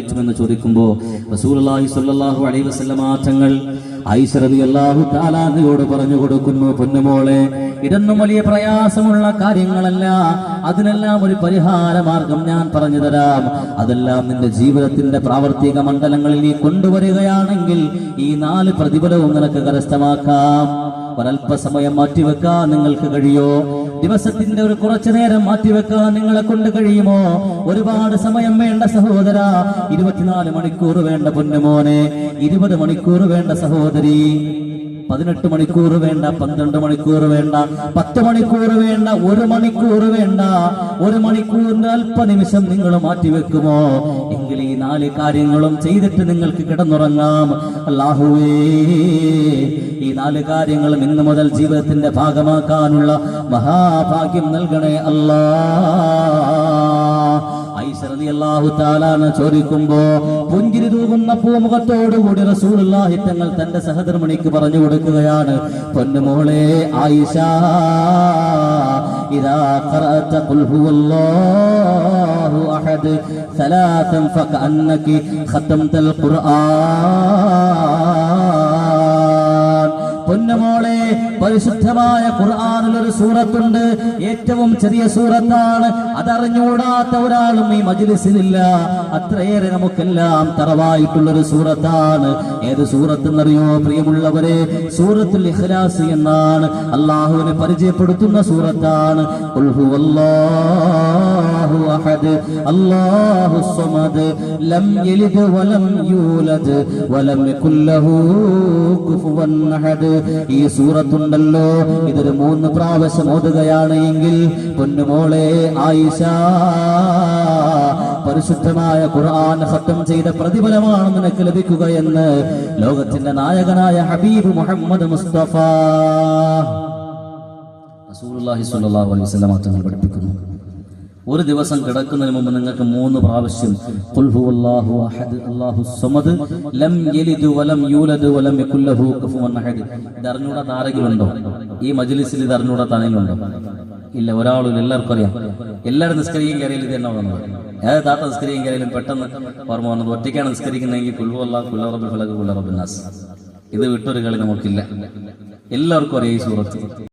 നിറവേറ്റുമെന്ന് ചോദിക്കുമ്പോൾ റളിയല്ലാഹു തആലായോട് പറഞ്ഞു കൊടുക്കുന്നു പൊന്നുമോളെ ഇതൊന്നും വലിയ പ്രയാസമുള്ള കാര്യങ്ങളല്ല. അതിനെല്ലാം ഒരു പരിഹാര മാർഗം ഞാൻ പറഞ്ഞു തരാം. അതെല്ലാം നിന്റെ ജീവിതത്തിന്റെ പ്രാവർത്തിക മണ്ഡലങ്ങളിൽ നീ കൊണ്ടുവരികയാണെങ്കിൽ ഈ നാല് പ്രതിഫലവും നിനക്ക് കരസ്ഥമാക്കാം. ഒരല്പസമയം മാറ്റിവെക്കാൻ നിങ്ങൾക്ക് കഴിയോ? ദിവസത്തിന്റെ ഒരു കുറച്ചു നേരം മാറ്റിവെക്കാൻ നിങ്ങളെ കൊണ്ട് കഴിയുമോ? ഒരുപാട് സമയം വേണ്ട സഹോദര. ഇരുപത്തിനാല് മണിക്കൂർ വേണ്ട പൊന്നുമോനെ. ഇരുപത് മണിക്കൂർ വേണ്ട സഹോദരി. പതിനെട്ട് മണിക്കൂർ വേണ്ട പന്ത്രണ്ട് മണിക്കൂർ വേണ്ട പത്ത് മണിക്കൂർ വേണ്ട ഒരു മണിക്കൂർ വേണ്ട. ഒരു മണിക്കൂറിന് അല്പനിമിഷം നിങ്ങൾ മാറ്റിവെക്കുമോ? എങ്കിൽ ഈ നാല് കാര്യങ്ങളും ചെയ്തിട്ട് നിങ്ങൾക്ക് കിടന്നുറങ്ങാം. അല്ലാഹുവേ. നാല് കാര്യങ്ങളും ഇന്നു മുതൽ ജീവിതത്തിന്റെ ഭാഗമാക്കാനുള്ള മഹാഭാഗ്യം നൽകണേ അല്ലാ. ചോദിക്കുമ്പോ പുഞ്ചിരി തൂകുന്ന പൂമുഖത്തോടുകൂടി റസൂലുള്ളാഹി തങ്ങൾ തന്റെ സഹധർമ്മിണിക്ക് പറഞ്ഞു കൊടുക്കുകയാണ് പൊന്നുമോളെ ആയിഷ ഇദാ ഖറഅത ഖുൽ പരിശുദ്ധമായ ഖുർആാനിൽ ഒരു സൂറത്തുണ്ട്. ഏറ്റവും ചെറിയ സൂറത്താണ്. അതറിഞ്ഞൂടാത്ത ഒരാളും ഈ മജിലിസിലില്ല അത്രയേറെ നമുക്കെല്ലാം തറവായിട്ടുള്ളൊരു സൂറത്താണ്. ഏത് സൂറത്ത് എന്നറിയോ പ്രിയമുള്ളവരെ സൂറത്തുൽ ഇഖ്ലാസ് എന്നാണ് അള്ളാഹുവിനെ പരിചയപ്പെടുത്തുന്ന സൂറത്താണ്. ലം യലിദ് വലം യൂലദ് വലം കുഫുവൻ അഹദ്. ഈ സൂറത്തുണ്ടല്ലോ ഇതൊരു മൂന്ന് പ്രാവശ്യം ഓതുകയാണ് എങ്കിൽ പൊന്നുമോളെ ആയിഷ പരിശുദ്ധമായ ഖുർആൻ സത്യം ചെയ്ത പ്രതിഫലമാണ് നിനക്ക് ലഭിക്കുക എന്ന് ലോകത്തിന്റെ നായകനായ ഹബീബ് മുഹമ്മദ് മുസ്തഫ. റസൂലുള്ളാഹി സ്വല്ലല്ലാഹു അലൈഹി വസല്ലം പഠിപ്പിക്കുന്നു. ഒരു ദിവസം കിടക്കുന്നതിന് മുമ്പ് നിങ്ങൾക്ക് മൂന്ന് പ്രാവശ്യം ഖുൽ അഹദ് അല്ലാഹു ലം വലം വലം ആരെങ്കിലും ഉണ്ടോ ഈ മജ്ലിസിൽ ഇത് അറിഞ്ഞൂടാത്ത ആരെങ്കിലും ഉണ്ടോ ഇല്ല ഒരാളും എല്ലാവർക്കും അറിയാം. എല്ലാവരും നിസ്കരിക്കും കരയിൽ ഇത് തന്നെ വന്നത്. ഏത് താത്ത നിസ്കരിക്കും കരയിലും പെട്ടെന്ന് ഓർമ്മ വന്നത് ഒറ്റയ്ക്കാണ് നിസ്കരിക്കുന്നതെങ്കിൽ അല്ലാഹ് നാസ് ഇത് വിട്ടൊരു കളി നമുക്കില്ല. എല്ലാവർക്കും അറിയാം ഈ സൂറത്ത്.